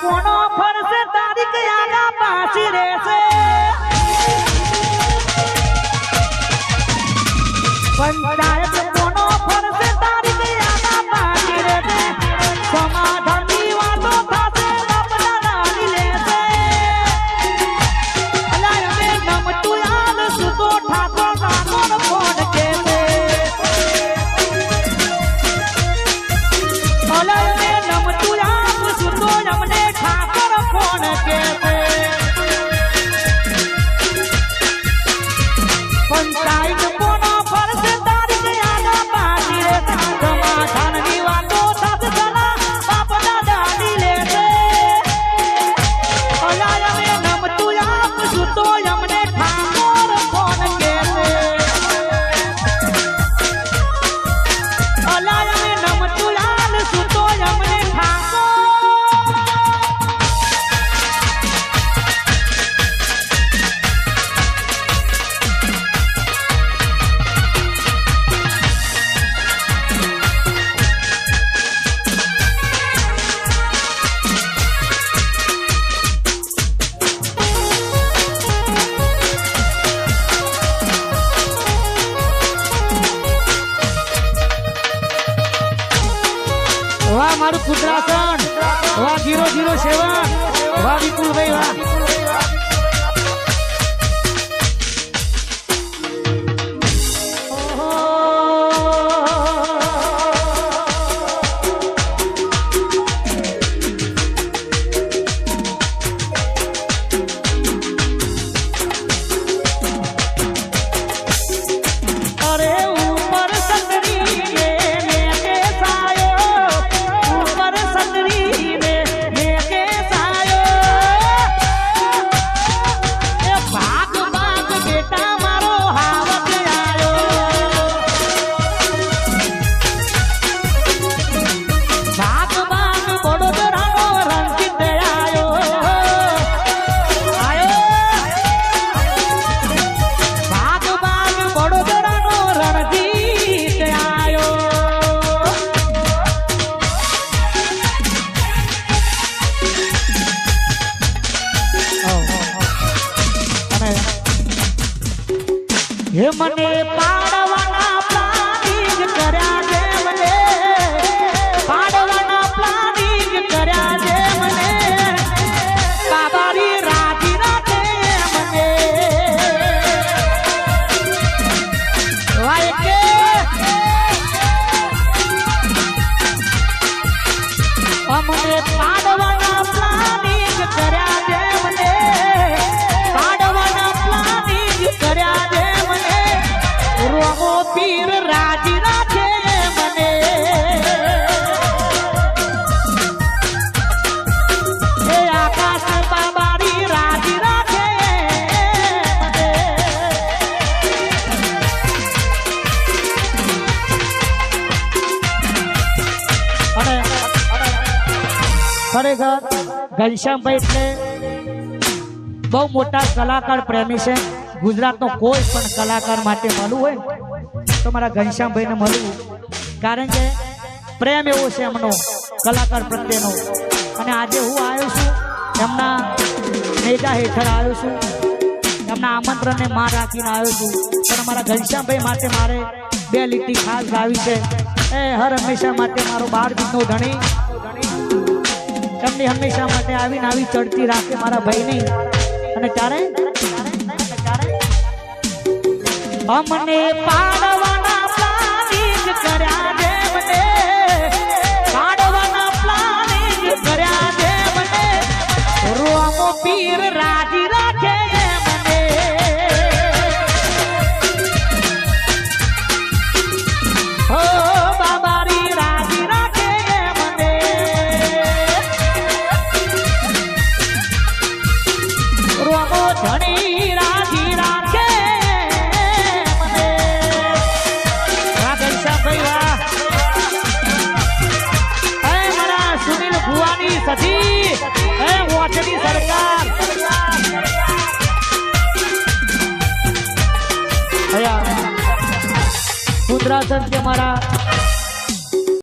કોનો ફરશે તારીખ આગા પાછી રહેશે. મારું કુતરાસન વા જીરો જીરો સેવન. હે મને પાડવાના પ્લાનિંગ કર્યા છે મને પાડવાના પ્લાનિંગ કર્યા છે મને બાબારી રાધી રાખે મને વાય કે. અમને પાડવાના ખરેખર ઘનશ્યામભાઈ એટલે બહુ મોટા કલાકાર પ્રેમી છે. ગુજરાતનો કોઈ પણ કલાકાર માટે મળવું હોય તો મારા ઘનશ્યામભાઈને મળવું. કારણ કે પ્રેમ એવો છે એમનો, કલાકાર પ્રત્યેનો. અને આજે હું આવ્યો છું, એમના નેજા હેઠળ આવ્યો છું. એમના આમંત્રણને માં રાખીને આવ્યો છું. પણ મારા ઘનશ્યામભાઈ માટે મારે બે લીટી ખાસ ગાવી છે. એ હર હંમેશા માટે મારો બાર ગીતનો ધણી. એમની હંમેશા માટે આવીને આવી ચડતી રાખે મારા ભાઈની. અને ત્યારે અમને પ્લાનિંગ કર્યા છે પ્લાનિંગ કર્યા છે રાજી રાખે વોચની સરકાર. હયા કુદરાસન કે મારા